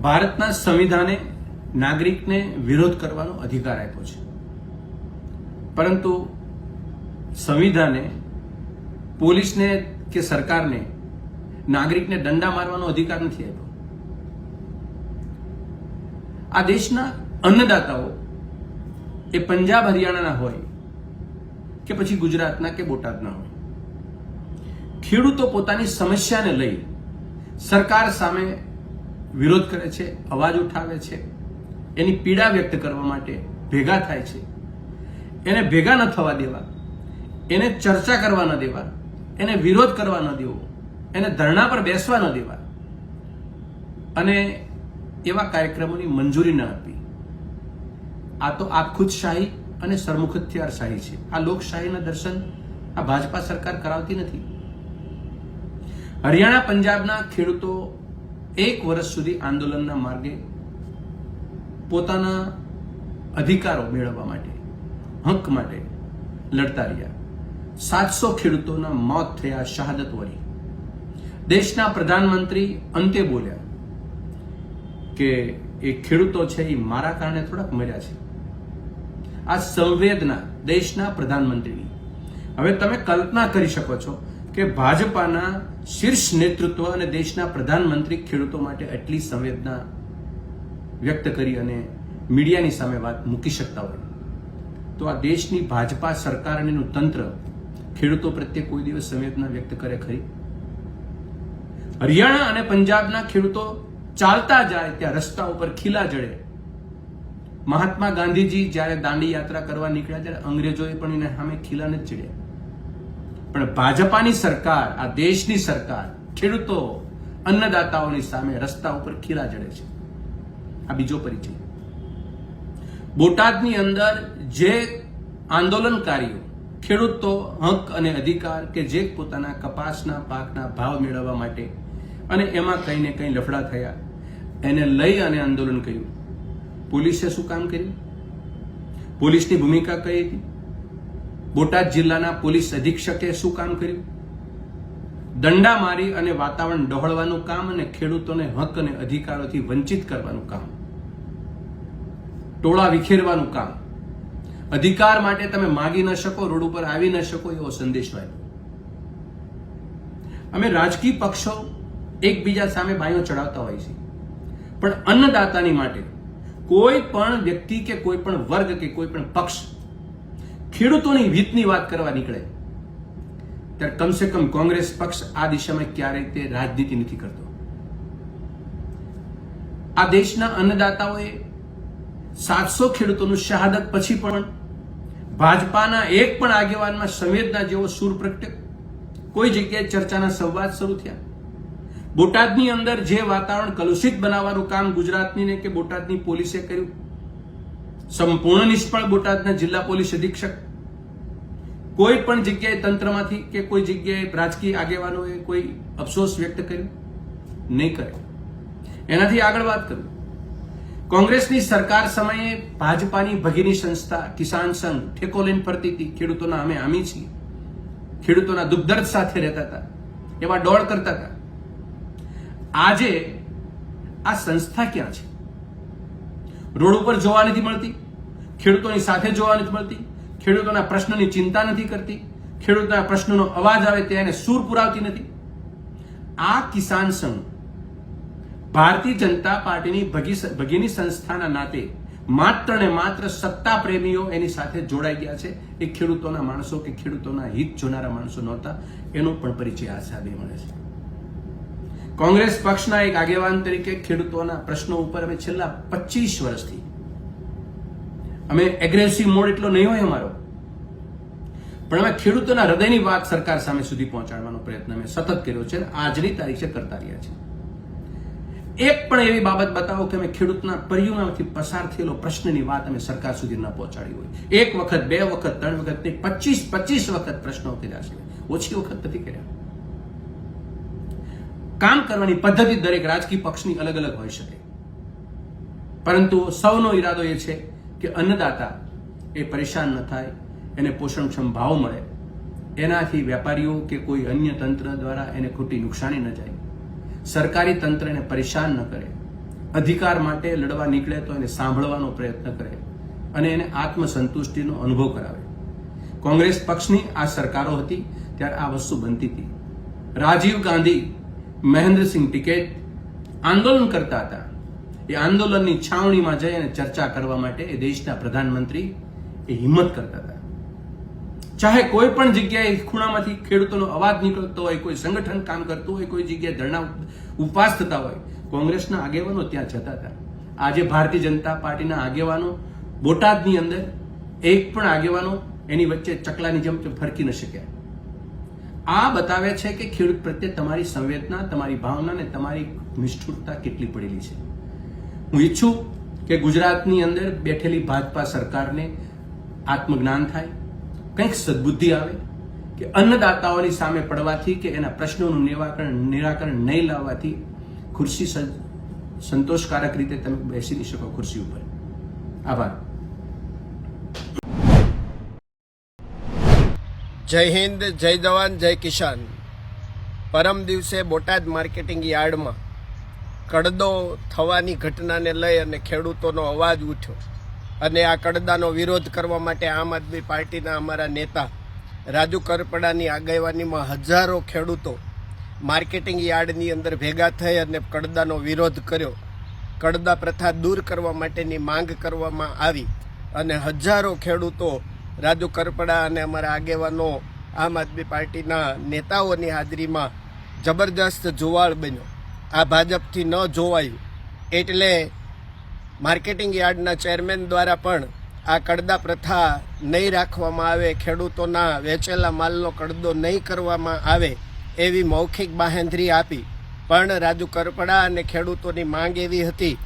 ભારતના સંવિધાને નાગરિકને વિરોધ કરવાનો અધિકાર આપ્યો છે. પરંતુ સંવિધાને પોલીસને કે સરકારને નાગરિકને દંડા મારવાનો અધિકાર નથી આપ્યો. આ દેશના અન્નદાતાઓ એ પંજાબ, હરિયાણાના હોય કે પછી ગુજરાતના કે બોટાદના હોય. ખેડૂતો પોતાની સમસ્યાને લઈ સરકાર સામે વિરોધ કરે છે, અવાજ ઉઠાવે છે, એની પીડા વ્યક્ત કરવા માટે ભેગા થાય છે. એને ભેગા ન થવા દેવા, એને ચર્ચા કરવા ન દેવા, એને વિરોધ કરવા ન દેવો, એને ધરણા પર બેસવા ન દેવા. અને એવા કાર્યક્રમોની મંજૂરી ન આપી આ તો આખુદશાહી અને સરમુખત્યારશાહી છે. આ લોકશાહીના દર્શન આ ભાજપા સરકાર કરાવતી નથી. હરિયાણા, પંજાબના ખેડૂતો એક વર્ષ સુધી આંદોલનના માર્ગે પોતાના અધિકારો મેળવવા માટે, હક માટે લડતા રહ્યા. સાતસો ખેડૂતોના મોત થયા શહાદત વળી. દેશના પ્રધાનમંત્રી અંતે બોલ્યા કે એ ખેડૂતો છે એ મારા કારણે થોડાક મર્યા છે. આ સંવેદના દેશના પ્રધાનમંત્રીની. હવે તમે કલ્પના કરી શકો છો કે ભાજપાના શીર્ષ નેતૃત્વ અને દેશના પ્રધાનમંત્રી ખેડૂતો માટે આટલી સંવેદના વ્યક્ત કરી અને મીડિયાની સામે વાત મૂકી શકતા હોય. તો આ દેશની ભાજપા સરકાર અને તંત્ર ખેડૂતો પ્રત્યે કોઈ દિવસ સંવેદના વ્યક્ત કરે ખરી? હરિયાણા અને પંજાબના ખેડૂતો ચાલતા જાય ત્યાં રસ્તા ઉપર ખીલા જડે. મહાત્મા ગાંધીજી જ્યારે દાંડી યાત્રા કરવા નીકળ્યા, ત્યારે અંગ્રેજોએ પણ એને સામે ખીલાને જ ચડ્યા. પણ ભાજપાની સરકાર, આ દેશની સરકાર, ખેડૂતો, અન્નદાતાઓની સામે રસ્તા ઉપર ખીરા જડે છે. આ બીજો પરિચય. બોટાદની અંદર જે આંદોલનકારીઓ, ખેડૂતો, હક અને અધિકાર કે જે પોતાના કપાસના પાકના ભાવ મેળવવા માટે અને એમાં કંઈ ને કંઈ લફડા થયા, એને લઈ અને આંદોલન કર્યું. પોલીસે શું કામ કર્યું? પોલીસની ભૂમિકા કઈ હતી? બોટાદ જિલ્લાના પોલીસ અધિક્ષકે શું કામ કર્યું? દંડા મારી અને વાતાવરણ ડહોળવાનું કામ અને ખેડૂતોને હક અને અધિકારોથી વંચિત કરવાનું કામ. ટોળા વિખેરવાનું કામ. અધિકાર માટે તમે માગી ન શકો, રોડ ઉપર આવી ન શકો એવો સંદેશો આવ્યો અમે રાજકીય પક્ષો એકબીજા સામે બાયો ચડાવતા હોય છે. પણ અન્નદાતાની માટે કોઈ પણ વ્યક્તિ કે કોઈ પણ વર્ગ કે કોઈ પણ પક્ષ ખેડૂતોની હિતની વાત કરવા નીકળે, ત્યારે કમસે કમ કોંગ્રેસ પક્ષ આ દિશામાં ક્યારેય તે રાજનીતિ નથી કરતો. આ દેશના અન્નદાતાઓએ સાતસો ખેડૂતોનું શહાદત પછી પણ ભાજપાના એક પણ આગેવાનમાં સંવેદના જેવો સૂર પ્રગટ્યો. કોઈ જગ્યાએ ચર્ચાના સંવાદ શરૂ થયા. બોટાદની અંદર જે વાતાવરણ કલુષિત બનાવવાનું કામ ગુજરાતની ને કે બોટાદની પોલીસે કર્યું સંપૂર્ણ નિષ્ફળ બોટાદના જિલ્લા પોલીસ અધિક્ષક કોઈ પણ જગ્યાએ તંત્રમાંથી કે કોઈ જગ્યાએ રાજકીય આગેવાનોએ કોઈ અફસોસ વ્યક્ત કર્યો? નહીં કરે એનાથી આગળ વાત કરું. કોંગ્રેસની સરકાર સમયે ભાજપાની ભગીની સંસ્થા કિસાન સંઘ ઠેકો લઈને ફરતી હતી. ખેડૂતોના અમે આમી છીએ. ખેડૂતોના દુઃખદર્દ સાથે રહેતા હતા. એવા દોડ કરતા હતા. આજે આ સંસ્થા ક્યાં છે? રોડ ઉપર જોવા નથી મળતી, ખેડૂતોની સાથે જોવા નથી મળતી, ખેડૂતોના પ્રશ્નોની ચિંતા નથી કરતી, ખેડૂતોના પ્રશ્નોનો અવાજ આવે તેને સૂર પુરાવતી નથી. આ કિસાન સંઘ ભારતીય જનતા પાર્ટીની ભગી- ભગીની સંસ્થાના નાતે માત્ર ને માત્ર સત્તા પ્રેમીઓ એની સાથે જોડાઈ ગયા છે. એ ખેડૂતોના માણસો કે ખેડૂતોના હિત જોનારા માણસો નહોતા, એનો પણ પરિચય આ સાબે મળે છે. કોંગ્રેસ પક્ષના એક આગેવાન તરીકે ખેડૂતોના પ્રશ્નો ઉપર અમે છેલ્લા પચીસ વર્ષથી. અમે એગ્રેસિવ મોડ એટલો નહીં હોય અમારો. પણ અમે ખેડૂતોના હૃદયની વાત સરકાર સામે સુધી પહોંચાડવાનો પ્રયત્ન અમે સતત કર્યો છે આજની તારીખે કરતા રહ્યા છે. એક પણ એવી બાબત બતાવો કે અમે ખેડૂતના પરિયુમાંથી પસાર થયેલો પ્રશ્નની વાત અમે સરકાર સુધી ન પહોંચાડી હોય. એક વખત, બે વખત, ત્રણ વખત નહીં, પચીસ પચીસ વખત પ્રશ્નો કર્યા છે. ઓછી વખત નથી કર્યા. કામ કરવાની પદ્ધતિ દરેક રાજકીય પક્ષની અલગ અલગ હોઈ શકે. પરંતુ સૌનો ઈરાદો એ છે કે અન્નદાતા એ પરેશાન ન થાય, એને પોષણક્ષમ ભાવ મળે. એનાથી વેપારીઓ કે કોઈ અન્ય તંત્ર દ્વારા એને ખોટી નુકસાની ન જાય. સરકારી તંત્ર એને પરેશાન ન કરે. અધિકાર માટે લડવા નીકળે તો એને સાંભળવાનો પ્રયત્ન કરે અને એને આત્મસંતુષ્ટિનો અનુભવ કરાવે. કોંગ્રેસ પક્ષની આ સરકારો હતી ત્યારે આ વસ્તુ બનતી હતી. રાજીવ ગાંધી મહેન્દ્રસિંહ ટિકેટ આંદોલન કરતા હતા. એ આંદોલનની છાવણીમાં જઈ અને ચર્ચા કરવા માટે એ દેશના પ્રધાનમંત્રી એ હિંમત કરતા હતા. ચાહે કોઈ પણ જગ્યાએ ખૂણામાંથી ખેડૂતોનો અવાજ નીકળતો હોય, કોઈ સંગઠન કામ કરતું હોય, કોઈ જગ્યાએ ધરણા ઉપવાસ થતા હોય, કોંગ્રેસના આગેવાનો ત્યાં જતા હતા. આજે ભારતીય જનતા પાર્ટીના આગેવાનો બોટાદની અંદર એક પણ આગેવાનો એની વચ્ચે ચકલાની જેમ ફરકી ન શક્યા. આ બતાવે છે કે ખેડૂત પ્રત્યે તમારી સંવેદના, તમારી ભાવના અને તમારી નિષ્ઠુરતા કેટલી પડેલી છે. હું ઈચ્છું કે ગુજરાતની અંદર બેઠેલી ભાજપા સરકારને આત્મજ્ઞાન થાય, કંઈક સદબુદ્ધિ આવે, કે અન્નદાતાઓની સામે પડવાથી કે એના પ્રશ્નોનું નિરાકરણ નિરાકરણ નહીં લાવવાથી ખુરશી સંતોષકારક રીતે તમે બેસી નહીં શકો ખુરશી ઉપર. આભાર. જય હિન્દ, જય જવાન, જય કિસાન. પરમ દિવસે બોટાદ માર્કેટિંગ યાર્ડમાં કડદો થવાની ઘટનાને લઈ અને ખેડૂતોનો અવાજ ઉઠ્યો. અને આ કડદાનો વિરોધ કરવા માટે આમ આદમી પાર્ટીના અમારા નેતા રાજુ કરપડાની આગેવાનીમાં હજારો ખેડૂતો માર્કેટિંગ યાર્ડની અંદર ભેગા થઈ અને કડદાનો વિરોધ કર્યો. કડદા પ્રથા દૂર કરવા માટેની માંગ કરવામાં આવી અને હજારો ખેડૂતો રાજુ કરપડા અને અમારા આગેવાનો આમ આદમી પાર્ટીના નેતાઓની હાજરીમાં જબરજસ્ત જુવાળ બન્યો. આ ભાજપથી ન જોવાયું એટલે માર્કેટિંગ યાર્ડના ચેરમેન દ્વારા પણ આ કડદા પ્રથા નહીં રાખવામાં આવે, ખેડૂતોના વેચેલા માલનો કડદો નહીં કરવામાં આવે એવી મૌખિક બાહેંધરી આપી. પણ રાજુ કરપડા અને ખેડૂતોની માંગ એવી હતી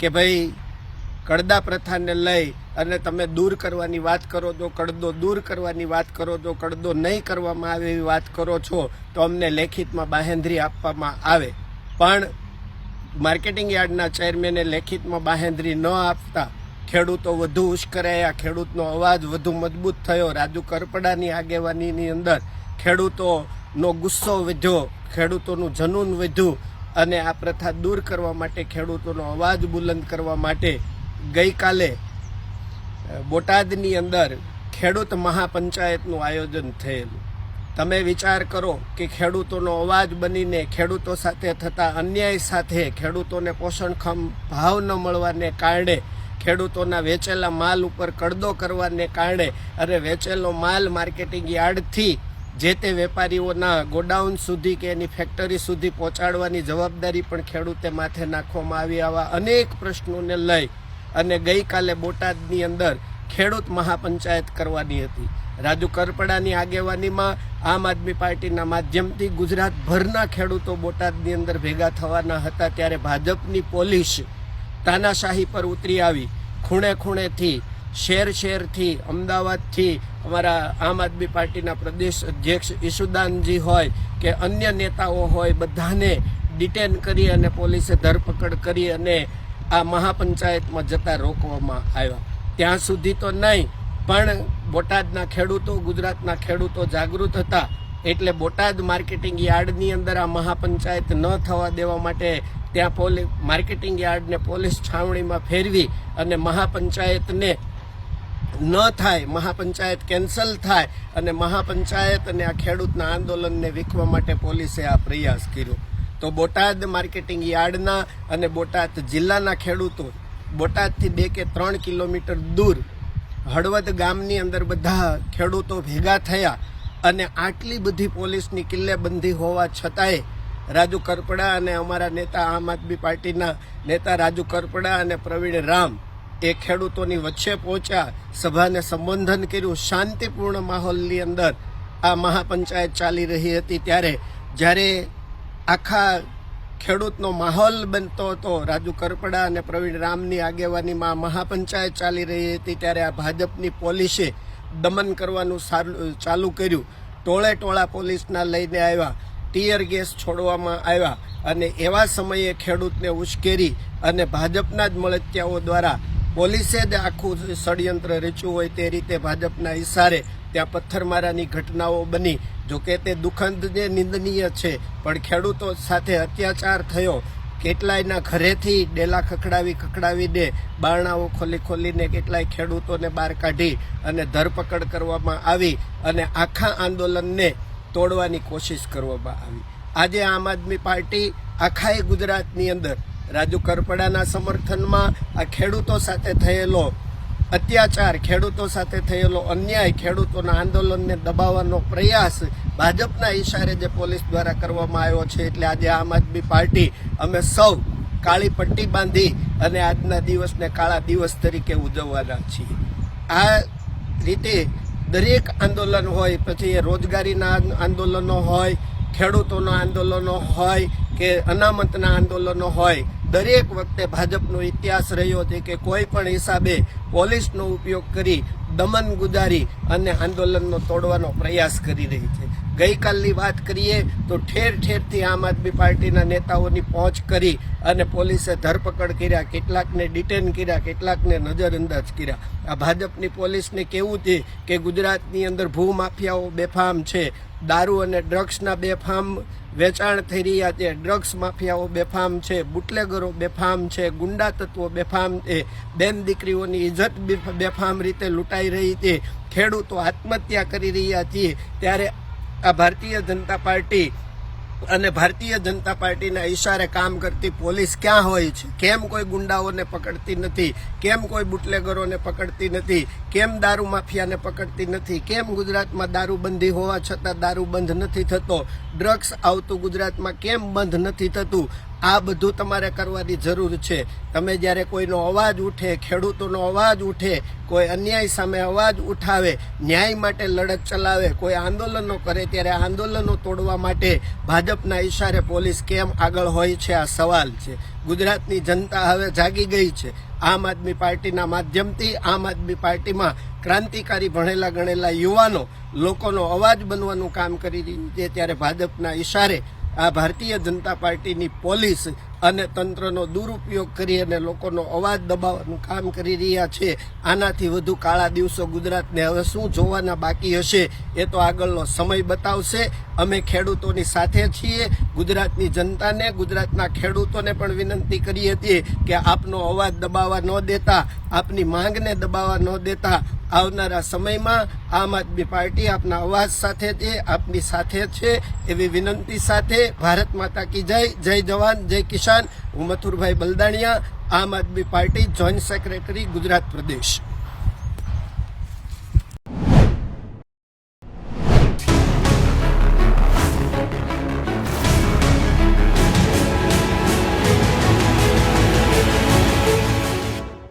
કે ભાઈ કડદા પ્રથાને લઈ અને તમે દૂર કરવાની વાત કરો છો કડદો દૂર કરવાની વાત કરો તો કડદો નહીં કરવામાં આવે એવી વાત કરો છો, તો અમને લેખિતમાં બાહેંધરી આપવામાં આવે. પણ માર્કેટિંગ યાર્ડના ચેરમેને લેખિતમાં બાહેંધરી ન આપતા. ખેડૂતો વધુ ઉશ્કરાયા, ખેડૂતનો અવાજ વધુ મજબૂત થયો. રાજુ કરપડાની આગેવાનીની અંદર ખેડૂતોનો ગુસ્સો વધ્યો, ખેડૂતોનું જનૂન વધ્યું અને આ પ્રથા દૂર કરવા માટે, ખેડૂતોનો અવાજ બુલંદ કરવા માટે ગઈકાલે બોટાદની અંદર ખેડૂત મહાપંચાયતનું આયોજન થયેલું. તમે વિચાર કરો કે ખેડૂતોનો અવાજ બનીને ખેડૂતો સાથે થતા અન્યાય સાથે ખેડૂતોને પોષણક્ષમ ભાવ ન મળવાને કારણે ખેડૂતોના વેચેલા માલ ઉપર કડદો કરવાને કારણે અને વેચેલો માલ માર્કેટિંગ યાર્ડથી જે તે વેપારીઓના ગોડાઉન સુધી કે એની ફેક્ટરી સુધી પહોંચાડવાની જવાબદારી પણ ખેડૂતે માથે નાખવામાં આવી આવા અનેક પ્રશ્નોને લઈ અને ગઈકાલે બોટાદની અંદર ખેડૂત મહાપંચાયત કરવાની હતી. રાજુ કરપડાની આગેવાનીમાં આમ આદમી પાર્ટીના માધ્યમથી ગુજરાતભરના ખેડૂતો બોટાદની અંદર ભેગા થવાના હતા ત્યારે ભાજપની પોલીસ તાનાશાહી પર ઉતરી આવી. ખૂણે ખૂણેથી, શેર શેરથી, અમદાવાદથી અમારા આમ આદમી પાર્ટીના પ્રદેશ અધ્યક્ષ ઈસુદાનજી હોય કે અન્ય નેતાઓ હોય, બધાને ડિટેન કરી અને પોલીસે ધરપકડ કરી અને આ મહાપંચાયતમાં જતા રોકવામાં આવ્યા. ત્યાં સુધી તો નહીં, પણ બોટાદના ખેડૂતો, ગુજરાતના ખેડૂતો જાગૃત હતા. એટલે બોટાદ માર્કેટિંગ યાર્ડની અંદર આ મહાપંચાયત ન થવા દેવા માટે ત્યાં પોલીસ માર્કેટિંગ યાર્ડને પોલીસ છાવણીમાં ફેરવી અને મહાપંચાયતને ન થાય, મહાપંચાયત કેન્સલ થાય અને મહાપંચાયત અને આ ખેડૂતના આંદોલનને વીખવા માટે પોલીસે આ પ્રયાસ કર્યો. તો બોટાદ માર્કેટિંગ યાર્ડના અને બોટાદ જિલ્લાના ખેડૂતો બોટાદથી બે કે ત્રણ કિલોમીટર દૂર હળવદ ગામની અંદર બધા ખેડૂતો ભેગા થયા અને આટલી બધી પોલીસની કિલ્લેબંધી હોવા છતાંય રાજુ કરપડા અને અમારા નેતા આમ આદમી પાર્ટીના નેતા રાજુ કરપડા અને પ્રવીણ રામ એ ખેડૂતોની વચ્ચે પહોંચ્યા, સભાને સંબોધન કર્યું, શાંતિપૂર્ણ માહોલની અંદર આ મહાપંચાયત ચાલી રહી હતી ત્યારે જ્યારે આખા ખેડૂતનો માહોલ બનતો હતો. રાજુ કરપડા અને પ્રવીણ રામની આગેવાનીમાં મહાપંચાયત ચાલી રહી હતી ત્યારે આ ભાજપની પોલીસે દમન કરવાનું સારું, ચાલુ કર્યું. ટોળે ટોળા પોલીસના લઈને આવ્યા, ટીયર ગેસ છોડવામાં આવ્યા અને એવા સમયે ખેડૂતને ઉશ્કેરી અને ભાજપના જ મળતિયાઓ દ્વારા પોલીસે જ આખું ષડયંત્ર રચ્યું હોય તે રીતે ભાજપના ઇશારે ત્યાં પથ્થરમારાની ઘટનાઓ બની. જોકે તે દુઃખદ ને નિંદનીય છે, પણ ખેડૂતો સાથે અત્યાચાર થયો. કેટલાયના ઘરેથી ડેલા ખખડાવી દે બારણાઓ ખોલી ખોલીને કેટલાય ખેડૂતોને બહાર કાઢી અને ધરપકડ કરવામાં આવી અને આખા આંદોલનને તોડવાની કોશિશ કરવામાં આવી. આજે આમ આદમી પાર્ટી આખાય ગુજરાતની અંદર રાજુ કરપડાના સમર્થનમાં આ ખેડૂતો સાથે થયેલો અત્યાચાર ખેડૂતો સાથે થયેલો અન્યાય, ખેડૂતોના આંદોલનને દબાવવાનો પ્રયાસ ભાજપના ઈશારે જે પોલીસ દ્વારા કરવામાં આવ્યો છે એટલે આજે આમ આદમી પાર્ટી, અમે સૌ કાળી પટ્ટી બાંધી અને આજના દિવસને કાળા દિવસ તરીકે ઉજવવાના છીએ. આ રીતે દરેક આંદોલન હોય, પછી એ રોજગારીના આંદોલનો હોય, ખેડૂતોના આંદોલનો હોય કે અનામતના આંદોલનો હોય દરેક વખતે ભાજપનો ઇતિહાસ રહ્યો છે કે કોઈ પણ હિસાબે પોલીસનો ઉપયોગ કરી દમન ગુજારી અને આંદોલનનો તોડવાનો પ્રયાસ કરી રહી છે. ગઈકાલની વાત કરીએ તો ઠેર ઠેરથી આમ આદમી પાર્ટીના નેતાઓની પહોંચ કરી અને પોલીસે ધરપકડ કર્યા, કેટલાકને ડિટેન કર્યા, કેટલાકને નજરઅંદાજ કર્યા. આ ભાજપની પોલીસને કેવું છે કે ગુજરાતની અંદર ભૂમાફિયાઓ બેફામ છે, દારૂ અને ડ્રગ્સના બેફામ વેચાણ થઈ રહ્યા છે, ડ્રગ્સ માફિયાઓ બેફામ છે, બુટલેગરો બેફામ છે, ગુંડા તત્વો બેફામ છે, બેન દીકરીઓની ઇજ્જત બેફ- બેફામ રીતે લૂંટાઈ રહી છે, ખેડૂતો આત્મહત્યા કરી રહ્યા છે. ત્યારે આ ભારતીય જનતા પાર્ટી અને ભારતીય જનતા પાર્ટીના ઈશારે કામ કરતી પોલીસ ક્યાં હોય છે? કેમ કોઈ ગુંડાઓને પકડતી નથી? કેમ કોઈ બુટલેગરોને પકડતી નથી? કેમ દારૂ માફિયાને પકડતી નથી? કેમ ગુજરાતમાં દારૂબંધી હોવા છતાં દારૂ બંધ નથી થતો? ડ્રગ્સ આવતું ગુજરાતમાં કેમ બંધ નથી થતું? આ બધું તમારે કરવાની જરૂર છે. તમે જ્યારે કોઈનો અવાજ ઉઠે, ખેડૂતોનો અવાજ ઉઠે, કોઈ અન્યાય સામે અવાજ ઉઠાવે, ન્યાય માટે લડત ચલાવે, કોઈ આંદોલનો કરે ત્યારે આંદોલનો તોડવા માટે ભાજપના ઈશારે પોલીસ કેમ આગળ હોય છે? આ સવાલ છે. ગુજરાતની જનતા હવે જાગી ગઈ છે. આમ આદમી પાર્ટીના માધ્યમથી, આમ આદમી પાર્ટીમાં ક્રાંતિકારી ભણેલા ગણેલા યુવાનો લોકોનો અવાજ બનવાનું કામ કરી રહ્યું છે. ત્યારે ભાજપના ઈશારે આ ભારતીય જનતા પાર્ટીની પોલીસ અને તંત્રનો દુરુપયોગ કરી અને લોકોનો અવાજ દબાવવાનું કામ કરી રહ્યા છે. આનાથી વધુ કાળા દિવસો ગુજરાતને હવે શું જોવાના બાકી હશે એ તો આગળનો સમય બતાવશે. અમે ખેડૂતોની સાથે છીએ. ગુજરાતની જનતાને ગુજરાતના ખેડૂતોને પણ વિનંતી કરીએ છીએ કે આપનો અવાજ દબાવવા ન દેતા આપની માંગને દબાવવા ન દેતા આવનારા સમયમાં આમ આદમી પાર્ટી આપના અવાજ સાથે છે, આપની સાથે છે, એવી વિનંતી સાથે ભારત માતા કી જય જય જવાન, જય કિસાન. હું Mathurbhai Baldaniya, Aam Aadmi party joint secretary Gujarat પ્રદેશ.